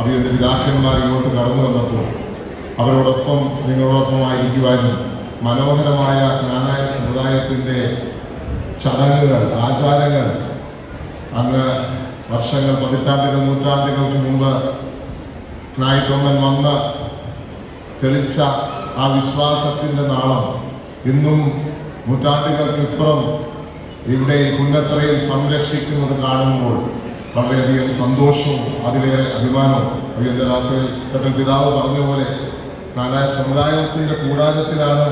അഭിയന്റെ പിതാക്കന്മാർ ഇങ്ങോട്ട് കടന്നു വന്നപ്പോൾ അവരോടൊപ്പം നിങ്ങളോടൊപ്പമായിരിക്കുവാനും മനോഹരമായ ജ്ഞാനായ സമുദായത്തിന്റെ ചടങ്ങുകൾ ആചാരങ്ങൾ. അന്ന് വർഷങ്ങൾ പതിറ്റാണ്ടുകൾ നൂറ്റാണ്ടുകൾക്ക് മുമ്പ് നായിത്തൊമ്മൻ വന്ന് തെളിച്ച ആ വിശ്വാസത്തിന്റെ നാളം ഇന്നും നൂറ്റാണ്ടുകൾക്കിപ്പുറം ഇവിടെ ഈ പുന്നത്തറയിൽ സംരക്ഷിക്കുന്നത് കാണുമ്പോൾ വളരെയധികം സന്തോഷവും അതിലേറെ അഭിമാനവും അയ്യന്റെ റാഫേൽ പിതാവ് പറഞ്ഞ പോലെ കാലായ സമുദായത്തിന്റെ കൂടാരത്തിലാണ്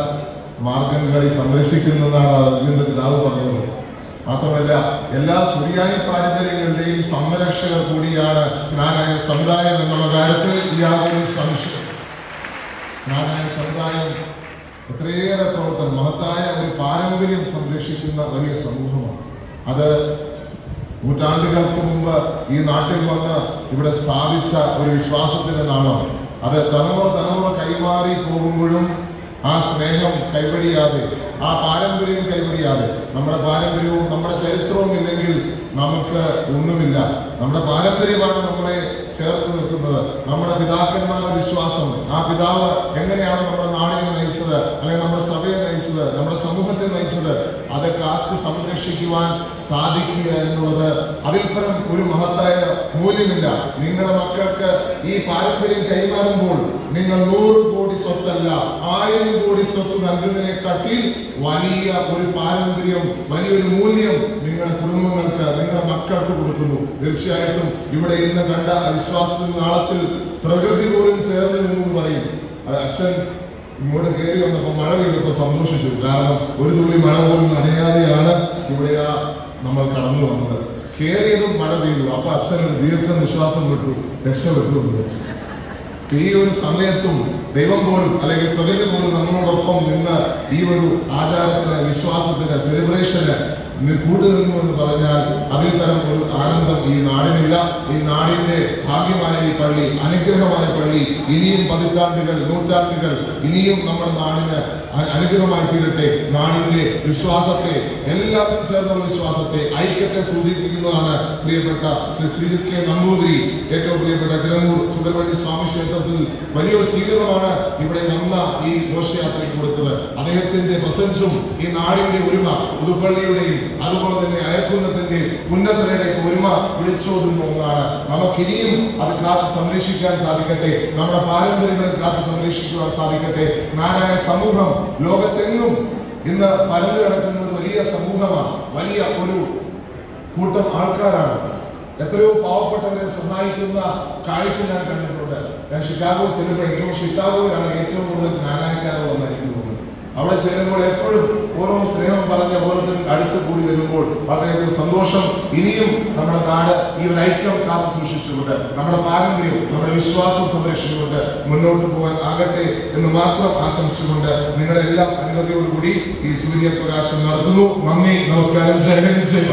മാർഗം കളി സംരക്ഷിക്കുന്നതാണ് അരവിന്ദ പിതാവ് പറഞ്ഞത്. മാത്രമല്ല എല്ലാ സുറിയാനി പാരമ്പര്യങ്ങളുടെയും സംരക്ഷകർ കൂടിയാണ് ജ്ഞാനായ സമുദായം എന്നുള്ള കാര്യത്തിൽ യാതൊരു സംശയം ജ്ഞാനായ സമുദായം എത്രയേറെ പ്രവർത്തനം മഹത്തായ ഒരു പാരമ്പര്യം സംരക്ഷിക്കുന്ന വലിയ സമൂഹമാണ്. അത് നൂറ്റാണ്ടുകൾക്ക് മുമ്പ് ഈ നാട്ടിൽ വന്ന് ഇവിടെ സ്ഥാപിച്ച ഒരു വിശ്വാസത്തിന്റെ നാമം അത് തലമുറ തലമുറ കൈമാറി പോകുമ്പോഴും ആ സ്നേഹം കൈവടിയാതെ ആ പാരമ്പര്യം കൈവടിയാതെ നമ്മുടെ പാരമ്പര്യവും നമ്മുടെ ചരിത്രവും ഇല്ലെങ്കിൽ നമുക്ക് ഒന്നുമില്ല. നമ്മുടെ പാരമ്പര്യമാണ് നമ്മളെ ചേർത്ത് നിർത്തുന്നത് നമ്മുടെ പിതാക്കന്മാരുടെ വിശ്വാസം. ആ പിതാവ് എങ്ങനെയാണ് നമ്മുടെ നാടിനെ നയിച്ചത്? അല്ലെങ്കിൽ നമ്മുടെ സഭയെ നയിച്ചത്? നമ്മുടെ സമൂഹത്തെ നയിച്ചത്? അത് കാത്തു സംരക്ഷിക്കുവാൻ സാധിക്കുക എന്നുള്ളത് അതിൽപ്പുറം ഒരു മഹത്തായ മൂല്യമില്ല. നിങ്ങളുടെ മക്കൾക്ക് ഈ പാരമ്പര്യം കൈമാറുമ്പോൾ നിങ്ങൾ നൂറ് കോടി സ്വത്തല്ല ആയിരം കോടി സ്വത്ത് നൽകുന്നതിനെക്കാട്ടിൽ വലിയ ഒരു പാരമ്പര്യം വലിയൊരു മൂല്യം നിങ്ങളുടെ കുടുംബങ്ങൾക്ക് നിങ്ങളുടെ മക്കൾക്ക് കൊടുക്കുന്നു. തീർച്ചയായിട്ടും ഇവിടെ ഇന്ന് കണ്ട അവിശ്വാസത്തിന് നാളത്തിൽ പ്രകൃതി പോലും ചേർന്ന് നിന്നു പറയും. അച്ഛൻ ഇങ്ങോട്ട് കയറി വന്നപ്പോ മഴ പെയ്തപ്പോ സന്തോഷിച്ചു. കാരണം ഒരു തുള്ളി മഴ പോലും നനയാതെയാണ് ഇവിടെ ആ നമ്മൾ കടന്നു വന്നത്. കയറിയതും മഴ പെയ്തു. അപ്പൊ അച്ഛൻ ഒരു ദീർഘനിശ്വാസം വിട്ടു രക്ഷപ്പെട്ടു. ഈ ഒരു സമയത്തും ദൈവം പോലും അല്ലെങ്കിൽ പ്രകൃതി പോലും നമ്മളോടൊപ്പം നിന്ന് ഈ ഒരു ആചാരത്തിന് വിശ്വാസത്തിന് സെലിബ്രേഷന് കൂട്ടുനിന്നു എന്ന് പറഞ്ഞാൽ അതിൽ തരം ഒരു ആനന്ദം ഈ നാടിനില്ല. ഈ നാടിന്റെ ഭാഗ്യമായ ഈ പള്ളി അനുഗ്രഹമായ പള്ളി ഇനിയും പതിറ്റാണ്ടുകൾ നൂറ്റാണ്ടുകൾ ഇനിയും നമ്മുടെ നാടിന് അനുഗ്രഹമായി തീരട്ടെ. നാടിന്റെ വിശ്വാസത്തെ എല്ലാവരും ചേർന്നുള്ള വിശ്വാസത്തെ ഐക്യത്തെ സൂചിപ്പിക്കുന്നതാണ് പ്രിയപ്പെട്ട ശ്രീ ശ്രീജിത് കെ നമ്പൂതിരി. ഏറ്റവും പ്രിയപ്പെട്ട കിരങ്ങൂർ സുബ്രഹ്മണ്യ സ്വാമി ക്ഷേത്രത്തിൽ വലിയൊരു സ്വീകരണമാണ് ഇവിടെ നന്ന ഈ ഘോഷയാത്രയ്ക്ക് കൊടുത്തത്. അദ്ദേഹത്തിന്റെ പ്രസൻസും ഈ നാടിന്റെ ഒരുമ പുതുപ്പള്ളിയുടെയും അതുപോലെ തന്നെ അയൽക്കുന്നത്തിന്റെ ഉന്നതരുടെ ഒരുമ വിളിച്ചോടുന്ന ഒന്നാണ്. നമുക്കിനിയും അത് കാത്ത് സംരക്ഷിക്കാൻ സാധിക്കട്ടെ. നമ്മുടെ പാരമ്പര്യങ്ങളെ കാത്ത് സംരക്ഷിക്കുവാൻ സാധിക്കട്ടെ. നാരായ സമൂഹം ലോകത്തെങ്ങും ഇന്ന് പരന്നു കിടക്കുന്ന ഒരു വലിയ സമൂഹമാണ്. വലിയ ഒരു കൂട്ടം ആൾക്കാരാണ്. എത്രയോ പാവപ്പെട്ടവരെ സഹായിക്കുന്ന കാഴ്ച ഞാൻ കണ്ടിട്ടുണ്ട്. ഞാൻ ഷിക്കാഗോ ചെല്ലുമ്പോൾ എനിക്ക് ഷിക്കാഗോയിലാണ് ഏറ്റവും കൂടുതൽ ജ്ഞാനായക്കാരെ വന്നായിരിക്കുന്നത് അവിടെ ചെല്ലുമ്പോൾ എപ്പോഴും ഓരോ സ്നേഹം പറഞ്ഞ ഓരോരുത്തരും അടുത്ത് കൂടി വരുമ്പോൾ വളരെയധികം സന്തോഷം. ഇനിയും നമ്മുടെ നാട് ഈ ഒരു ഐക്യം കാത്തു സൂക്ഷിച്ചുകൊണ്ട് നമ്മുടെ പാരമ്പര്യം നമ്മുടെ വിശ്വാസം സംരക്ഷിച്ചുകൊണ്ട് മുന്നോട്ട് പോകാൻ ആകട്ടെ എന്ന് മാത്രം ആശംസിച്ചുകൊണ്ട് നിങ്ങളെല്ലാം അനുമതിയോടുകൂടി ഈ സൂര്യപ്രകാശം നടത്തുന്നു. നന്ദി നമസ്കാരം. ജയ ഹിന്ദ് ജയ്